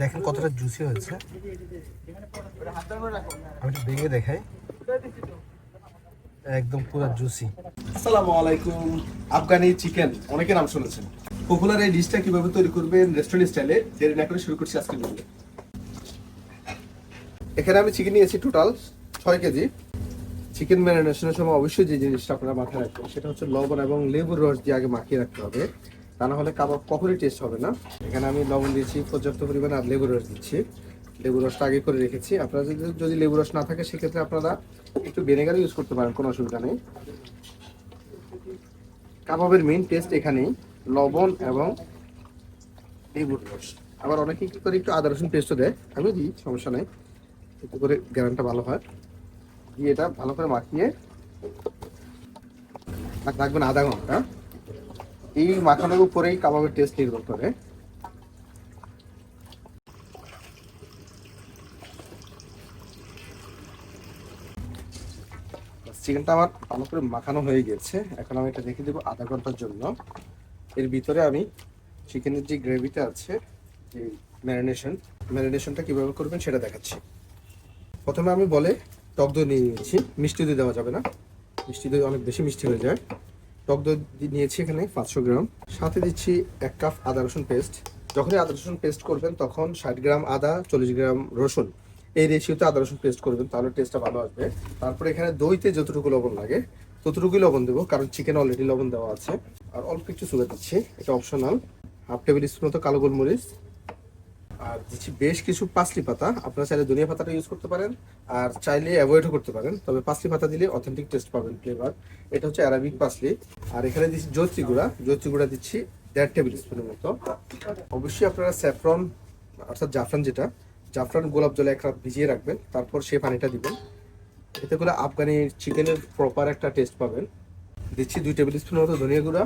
দেখেন কতটা জুসি হয়েছে। আমি একটু ভেঙে দেখাই। একদম পুরো জুসি আসসালামু আলাইকুম, আফগানি চিকেন, অনেকে নাম শুনেছেন। পপুলার এই ডিশটা কীভাবে তৈরি করবেন রেস্টুরেন্ট স্টাইলে দেরি না করে শুরু করছি আজকে ভিডিও এখানে আমি চিকেন নিয়েছি টোটাল ছয় কেজি। চিকেন ম্যারিনেশনের সময় অবশ্যই যে জিনিসটা আপনারা মাথায় রাখবেন, সেটা হচ্ছে লবণ এবং লেবুর রস দিয়ে আগে মাখিয়ে রাখতে হবে। তা না হলে কাবাব কখনই টেস্ট হবে না। এখানে আমি লবণ দিয়েছি, পর্যাপ্ত পরিমাণে আর লেবু রস দিচ্ছি। লেবু রসটা আগে করে রেখেছি। আপনারা যদি যদি লেবুর রস না থাকে, সেক্ষেত্রে আপনারা একটু ভিনেগার ইউজ করতে পারেন, কোনো অসুবিধা নেই। কাবাবের মেইন টেস্ট এখানেই, লবণ এবং লেবুর রস। আবার অনেকে কি করে, একটু আদা, রসুন পেস্টও দেয়। আমি দিই, সমস্যা নেই। একটু করে গ্যারানটা ভালো হয়। দিয়ে এটা ভালো করে মাখিয়ে রাখ- রাখবেন আধা ঘণ্টা। এই মাখানোর উপরেই কাবাবের টেস্ট নির্ভর করে। চিকেনটা আমার ভালো করে মাখানো হয়ে গেছে। এখন আমি এটা রেখে দেবো আধা ঘণ্টার জন্য। এর ভিতরে আমি চিকেনের যে গ্রেভিটা আছে, যে ম্যারিনেশন ম্যারিনেশনটা কীভাবে করবেন সেটা দেখাচ্ছি। প্রথমে আমি বলে টক দই নিয়ে নিয়েছি। মিষ্টি দই দেওয়া যাবে না। মিষ্টি দই অনেক বেশি মিষ্টি হয়ে যায়। টক দই নিয়েছি এখানে পাঁচশো গ্রাম। সাথে দিচ্ছি এক কাপ আদা রসুন পেস্ট। যখনই আদা রসুন পেস্ট করবেন, তখন ষাট গ্রাম আদা, চল্লিশ গ্রাম রসুন। এই রেশিওতে আদা রসুন পেস্ট করবেন, তাহলে টেস্টটা ভালো আসবে। তারপরে এখানে দইতে যতটুকু লবণ লাগে, ততটুকুই লবণ দেবো, কারণ চিকেন অলরেডি লবণ দেওয়া আছে। আর অল্প একটু সুগার দিচ্ছি, এটা অপশনাল হাফ টেবিল স্পুন মতো কালো গোলমরিচ আর দিচ্ছি বেশ কিছু পাঁচলি পাতা। আপনারা চাইলে ধনিয়া পাতাটা ইউজ করতে পারেন, আর চাইলে অ্যাভয়েডও করতে পারেন। তবে পাঁচলি পাতা দিলে অথেন্টিক টেস্ট পাবেন ফ্লেভার এটা হচ্ছে অ্যারাবিক পাঁচলি আর এখানে দিচ্ছি জৈত্রী গুঁড়া। জৈত্রী গুঁড়া দিচ্ছি দেড় টেবিল স্পুনের মতো। অবশ্যই আপনারা স্যাফরন অর্থাৎ জাফরান যেটা, জাফরান গোলাপ জলে এক রাত ভিজিয়ে রাখবেন, তারপর সেই পানিটা দিবেন। এতে করে আফগানি চিকেনের প্রপার একটা টেস্ট পাবেন। দিচ্ছি দুই টেবিল স্পুন মতো ধনিয়া গুঁড়া,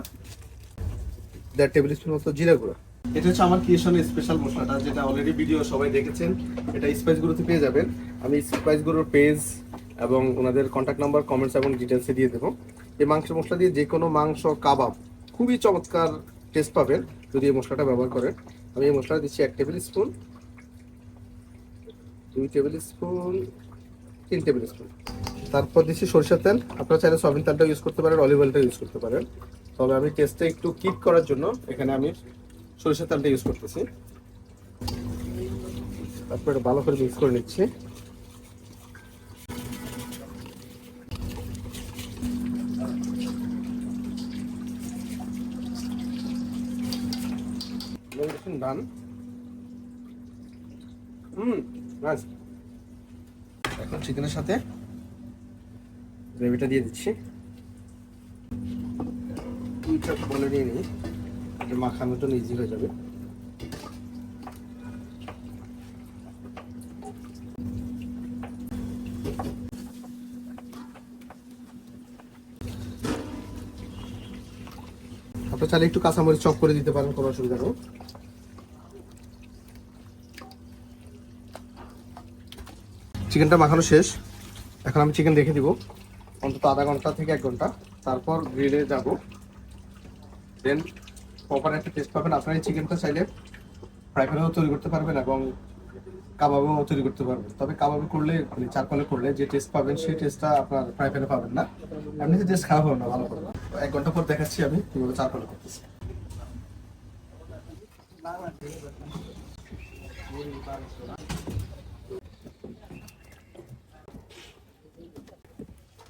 দেড় টেবিল স্পুন মতো জিরা গুঁড়া। এটা হচ্ছে আমার ক্রিয়েশনের স্পেশাল মশলাটা, যেটা অলরেডি ভিডিও সবাই দেখেছেন। এটা স্পাইস গুঁড়োতে পেয়ে যাবেন। আমি স্পাইস গুঁড়োর পেজ এবং ওনাদের কন্ট্যাক্ট নাম্বার কমেন্টস এবং ডিটেলসে দিয়ে দেবো। এই মাংস মশলা দিয়ে যে কোনো মাংস, কাবাব, খুবই চমৎকার টেস্ট পাবেন যদি এই মশলাটা ব্যবহার করেন। আমি এই মশলাটা দিচ্ছি এক টেবিল স্পুন দুই টেবিল স্পুন তিন টেবিল স্পুন তারপর দিচ্ছি সরষের তেল। আপনারা চাইলে সয়াবিন তেলটা ইউজ করতে পারেন অলিভ অয়েলটা ইউজ করতে পারেন। তবে আমি টেস্টটা একটু কিপ করার জন্য এখানে আমি সরষের তেলটা ইউজ করতেছি। তারপর ভালো করে মিক্স করে নিচ্ছি। ডান হুম নাইস এখন চিকেনের সাথে গ্রেভিটা দিয়ে দিচ্ছি। দুইটা বলে নিয়ে নিই। এটা মাখানোর জন্য ইজি হয়ে যাবে। আপনি চাইলে একটু কাঁচামরিচ চপ করে দিতে পারেন, কোনো অসুবিধা নেই। চিকেনটা মাখানো শেষ। এখন আমি চিকেন রেখে দিব অন্তত আধা ঘণ্টা থেকে এক ঘণ্টা। তারপর গ্রিলে যাব। দেন প্রপার একটা টেস্ট পাবেন। আপনার চিকেনটা চাইলে ফ্রাই প্যানেও তৈরি করতে পারবেন এবং কাবাবেও তৈরি করতে পারবেন। তবে কাবাবে করলে মানে চারকলে করলে যে টেস্ট পাবেন, সেই টেস্টটা আপনার ফ্রাই প্যানে পাবেন না। এমনিতে টেস্ট খারাপ হবে না, ভালো করে। তো এক ঘণ্টা পর দেখাচ্ছি আমি কীভাবে চারকলে করতেছি।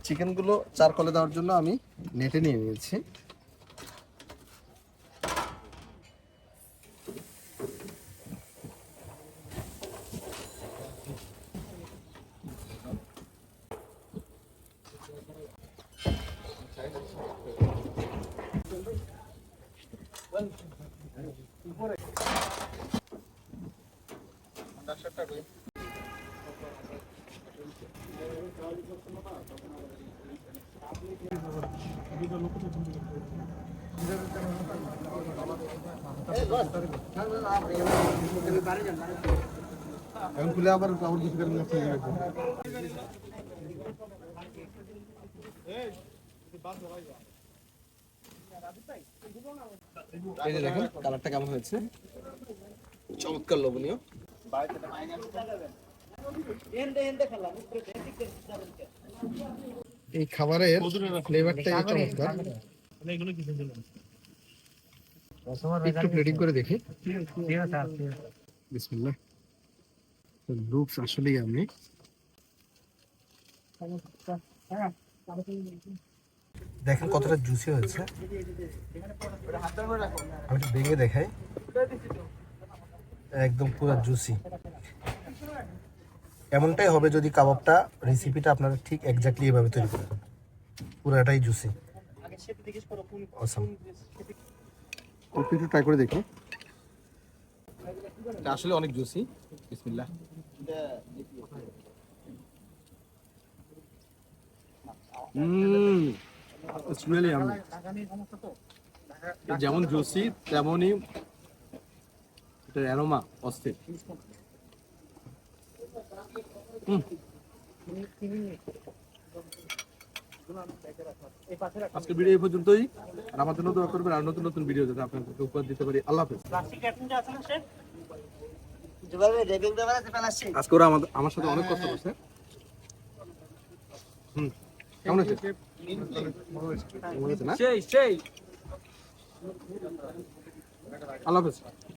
চিকেনগুলো চারকলে দেওয়ার জন্য আমি নেটে নিয়ে নিয়েছি। এখন খুলে আবার আবার কিছু করে নিয়ে ফ্রিজে রাখব এই যে দেখেন কালারটা কেমন হয়েছে? চমৎকার লোভনীয়। এই খাবারের ফ্লেভারটা চমৎকার। একটু প্লেটিং করে দেখি। বিসমিল্লাহ। লুকস আসলেই আমি। দেখেন কতটা জুসি হয়েছে। আমি একটু ভেঙে দেখাই। একদম পুরো জুসি এমনটাই হবে যদি কাবাবটা রেসিপিটা আপনারা ঠিক এক্স্যাক্টলি এভাবে তৈরি করেন। পুরাটাই জুসি অসাম একটু একটু ট্রাই করে দেখি। আসলে অনেক জুসি বিসমিল্লাহ। হুম। ইটস রিয়েলি যেমন জুসি তেমনই এটার অ্যারোমা অস্থির। আজকের ভিডিও এই পর্যন্তই। আর আমার জন্য দোয়া করবেন, আর নতুন নতুন ভিডিও যাতে আপনাদেরকে উপহার দিতে পারি। আল্লাহ হাফেজ। আজকে ওরা আমার সাথে অনেক কষ্ট করছে। হুম। কেমন আছে সেই সেই। আল্লাহ হাফেজ।